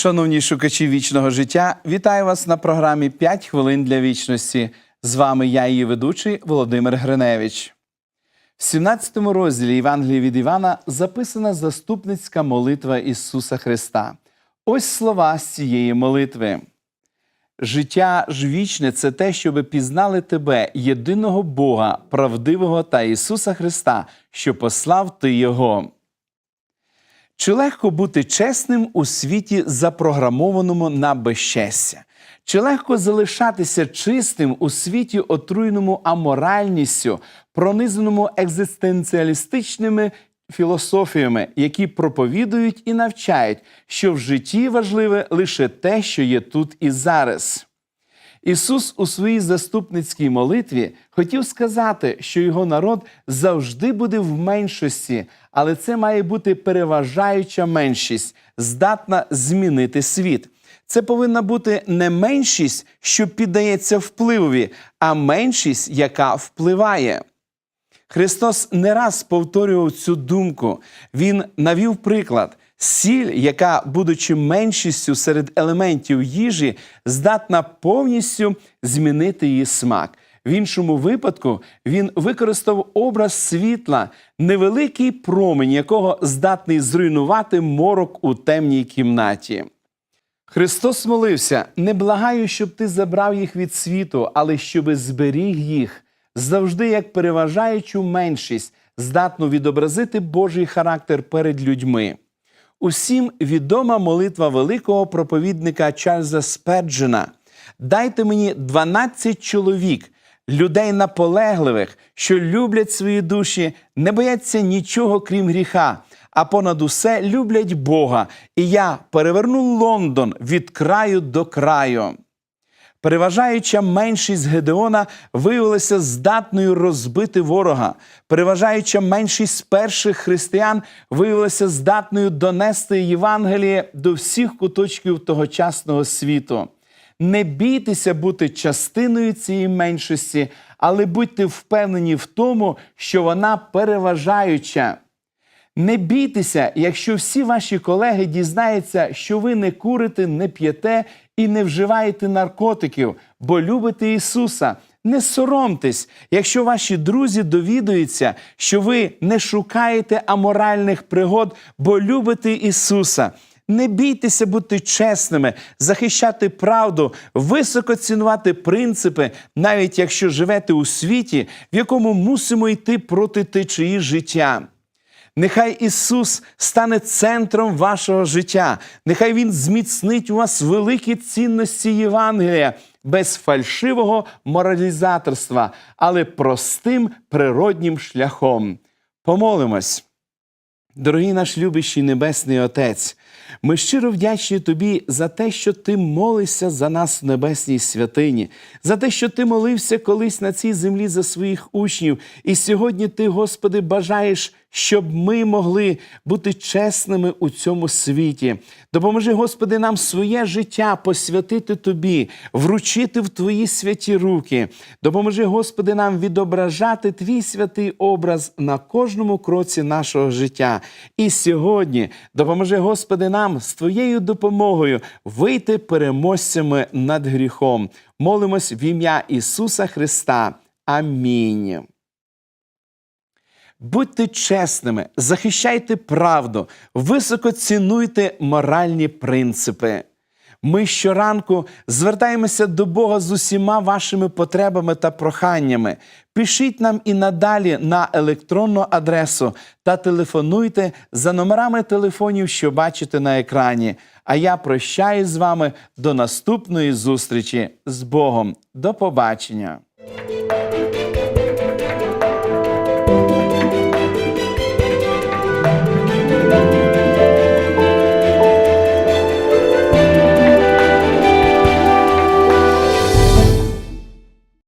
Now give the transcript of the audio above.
Шановні шукачі вічного життя, вітаю вас на програмі «5 хвилин для вічності. З вами я, її ведучий Володимир Гриневич. В 17 розділі Євангелії від Івана записана заступницька молитва Ісуса Христа. Ось слова з цієї молитви. Життя ж вічне це те, щоб пізнали тебе, єдиного Бога, правдивого та Ісуса Христа, що послав Ти Його. Чи легко бути чесним у світі, запрограмованому на безчестя? Чи легко залишатися чистим у світі, отруєному аморальністю, пронизаному екзистенціалістичними філософіями, які проповідують і навчають, що в житті важливе лише те, що є тут і зараз? Ісус у своїй заступницькій молитві хотів сказати, що його народ завжди буде в меншості, але це має бути переважаюча меншість, здатна змінити світ. Це повинна бути не меншість, що піддається впливові, а меншість, яка впливає. Христос не раз повторював цю думку. Він навів приклад. Сіль, яка, будучи меншістю серед елементів їжі, здатна повністю змінити її смак. В іншому випадку він використав образ світла, невеликий промінь, якого здатний зруйнувати морок у темній кімнаті. Христос молився: не благаю, щоб ти забрав їх від світу, але щоби зберіг їх завжди як переважаючу меншість, здатну відобразити Божий характер перед людьми. Усім відома молитва великого проповідника Чарльза Сперджена Дайте мені 12 чоловік, людей наполегливих, що люблять свої душі, не бояться нічого крім гріха, а понад усе люблять Бога. І я переверну Лондон від краю до краю. Переважаюча меншість Гедеона виявилася здатною розбити ворога. Переважаюча меншість перших християн виявилася здатною донести Євангеліє до всіх куточків тогочасного світу. Не бійтеся бути частиною цієї меншості, але будьте впевнені в тому, що вона переважаюча. Не бійтеся, якщо всі ваші колеги дізнаються, що ви не курите, не п'єте і не вживаєте наркотиків, бо любите Ісуса. Не соромтесь, якщо ваші друзі довідуються, що ви не шукаєте аморальних пригод, бо любите Ісуса. Не бійтеся бути чесними, захищати правду, високо цінувати принципи, навіть якщо живете у світі, в якому мусимо йти проти течії життя. Нехай Ісус стане центром вашого життя. Нехай Він зміцнить у вас великі цінності Євангелія без фальшивого моралізаторства, але простим природнім шляхом. Помолимось. Дорогий наш любящий Небесний Отець, ми щиро вдячні Тобі за те, що Ти молишся за нас в небесній святині, за те, що Ти молився колись на цій землі за своїх учнів. І сьогодні Ти, Господи, бажаєш, щоб ми могли бути чесними у цьому світі. Допоможи, Господи, нам своє життя посвятити Тобі, вручити в Твої святі руки. Допоможи, Господи, нам відображати Твій святий образ на кожному кроці нашого життя. І сьогодні допоможи, Господи, нам з Твоєю допомогою вийти переможцями над гріхом. Молимось в ім'я Ісуса Христа. Амінь. Будьте чесними, захищайте правду, високо цінуйте моральні принципи. Ми щоранку звертаємося до Бога з усіма вашими потребами та проханнями. Пишіть нам і надалі на електронну адресу та телефонуйте за номерами телефонів, що бачите на екрані. А я прощаюсь з вами до наступної зустрічі з Богом. До побачення!